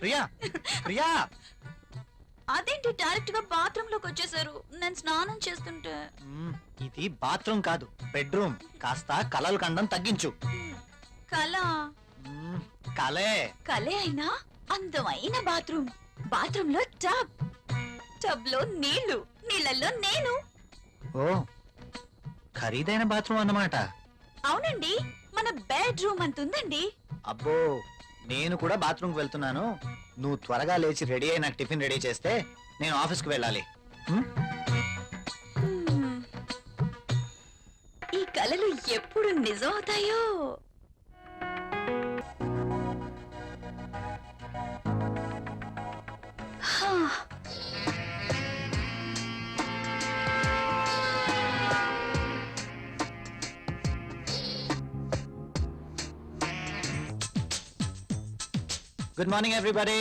ప్రియా ప్రియా. అదేంటి డైరెక్ట్గా బాత్రూమ్లోకి వచ్చేసారు? నేను స్నానం చేస్తుంటే. ఇది బాత్రూమ్ కాదు బెడ్రూమ్ కాస్త కలలు కండం తగ్గించు. కళ. కలే కలే అయినా అందమైన బాత్రూమ్ బాత్రూమ్లో టబ్. టబ్లో నీళ్ళు నీళ్ళల్లో నేను. ఓ ఖరీదైన బాత్రూమ్ అన్నమాట. అవునండి మన బెడ్రూమ్ అంత ఉందండి అబ్బో నేను కూడా బాత్రూమ్కి వెళ్తున్నాను. నువ్వు త్వరగా లేచి రెడీ అయి నాకు టిఫిన్ రెడీ చేస్తే నేను ఆఫీస్కి వెళ్ళాలి. ఈ కలలు ఎప్పుడు నిజం అవుతాయో? Good morning everybody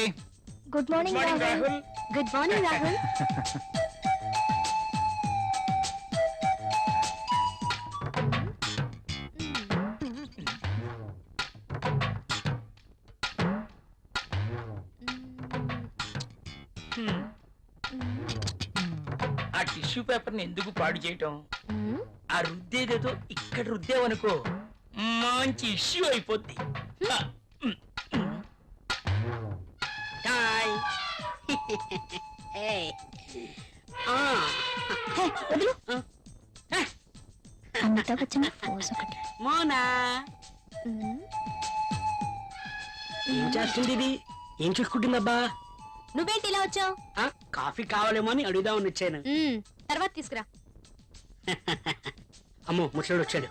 good morning Rahul good morning Rahul ఆ టిష్యూ పేపర్ని ఎందుకు పాడు చేయటం? ఆ రుద్దేదేదో ఇక్కడ రుద్దేవనుకో మంచి ఇష్యూ అయిపోద్ది. అమితాబ్ బచ్చన్ పోజ్ ఒకటి. మోనా. ఏం చేస్తుంది ఇది? ఏం చూసుకుంటుందబ్బా? నువ్వేంటి ఇలా వచ్చావు? ఆ, కాఫీ కావాలేమో అని అడుగుదామని వచ్చాను. తర్వాత తీసుకురా. అమ్మో ముసలాడు వచ్చాడు.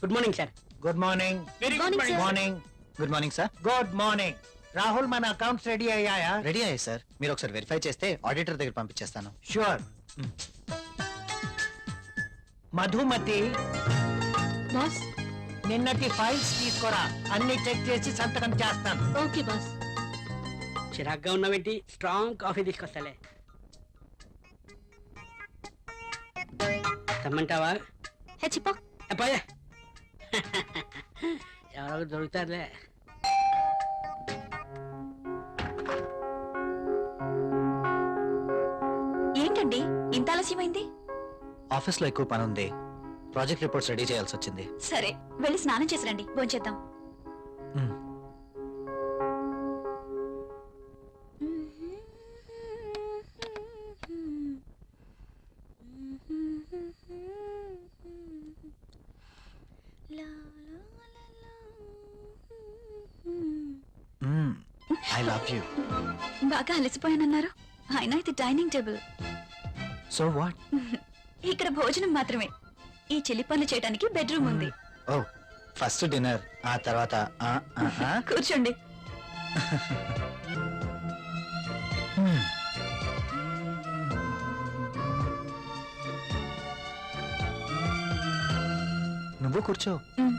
Good morning sir. Good morning. Very Good morning, sir. Morning good morning sir good morning Rahul మన అకౌంట్స్ రెడీ అయ్యాయా? రెడీ అయ్యాయి సార్ మీరు ఒకసారి వెరిఫై చేస్తే ఆడిటర్ దగ్గర పంపించేస్తాను. Sure Mm. మధుమతి బాస్ నిన్నటి ఫైల్స్ తీసుకురా. అన్ని చెక్ చేసి సంతకం చేస్తాను. ఓకే బాస్ చిరాగ్గా ఉన్నావేంటి? స్ట్రాంగ్ కాఫీ తీసుకొస్తాలే. తెమ్మంటావా హే చిప్పా. అబ్బాయే ఎవరో దొరుకుతారులే. ఆఫీస్లో ఎక్కువ పని ఉంది. ప్రాజెక్ట్ రిపోర్ట్స్ రెడీ చేయాల్సి వచ్చింది. సరే వెళ్ళి స్నానం చేసి రండి భోంచేద్దాం. ఐ లవ్ యూ బాగా అలసిపోయానన్నారు. అయినా ఇది డైనింగ్ టేబుల్. సో వాట్ ఇక్కడ భోజనం మాత్రమే ఈ చిలి పనులు చేయడానికి బెడ్రూమ్ ఉంది ఓ ఫస్ట్ డిన్నర్ ఆ తర్వాత ఆ, ఆ, ఆ. కూర్చోండి. నువ్వు కూర్చో.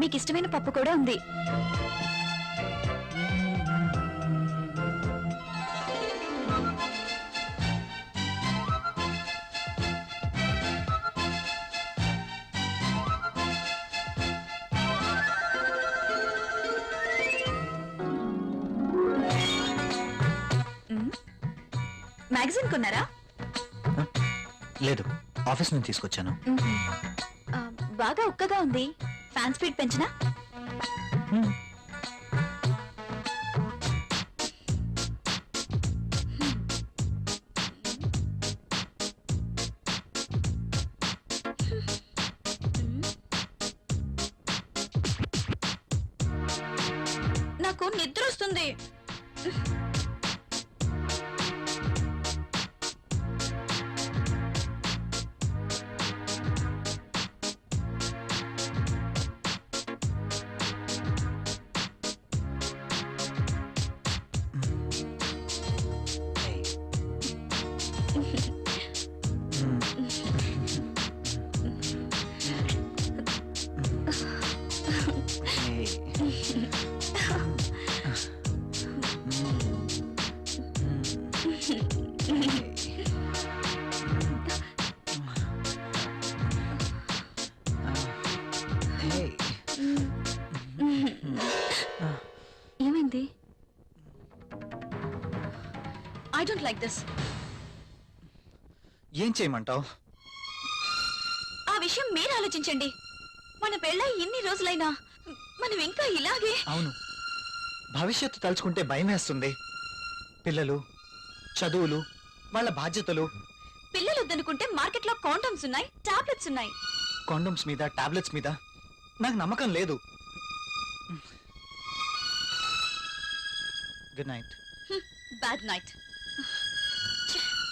మీకు ఇష్టమైన పప్పు కూడా ఉంది మ్యాగజైన్ కొన్నారా? లేదు ఆఫీస్ నుంచి తీసుకొచ్చాను. ఆ, బాగా ఉక్కగా ఉంది. ఫ్యాన్ స్పీడ్ పెంచినా. నాకు నిద్ర వస్తుంది. ఏమైంది ఐ డోంట్ లైక్ దిస్ ఏం చేయమంటావు? ఆ విషయం మీరు ఆలోచించండి. మన పెళ్ళై ఇన్ని రోజులైనా మనం ఇంకా ఇలాగే అవును. భవిష్యత్తు తలుచుకుంటే భయం వేస్తుంది. పిల్లలు చదువులు వాళ్ళ బాధ్యతలు. పిల్లలు వద్దనుకుంటే మార్కెట్లో కాండమ్స్ ఉన్నాయి టాబ్లెట్స్ ఉన్నాయి. కాండమ్స్ మీద టాబ్లెట్స్ మీద నాకు నమ్మకం లేదు. Good night. Bad night.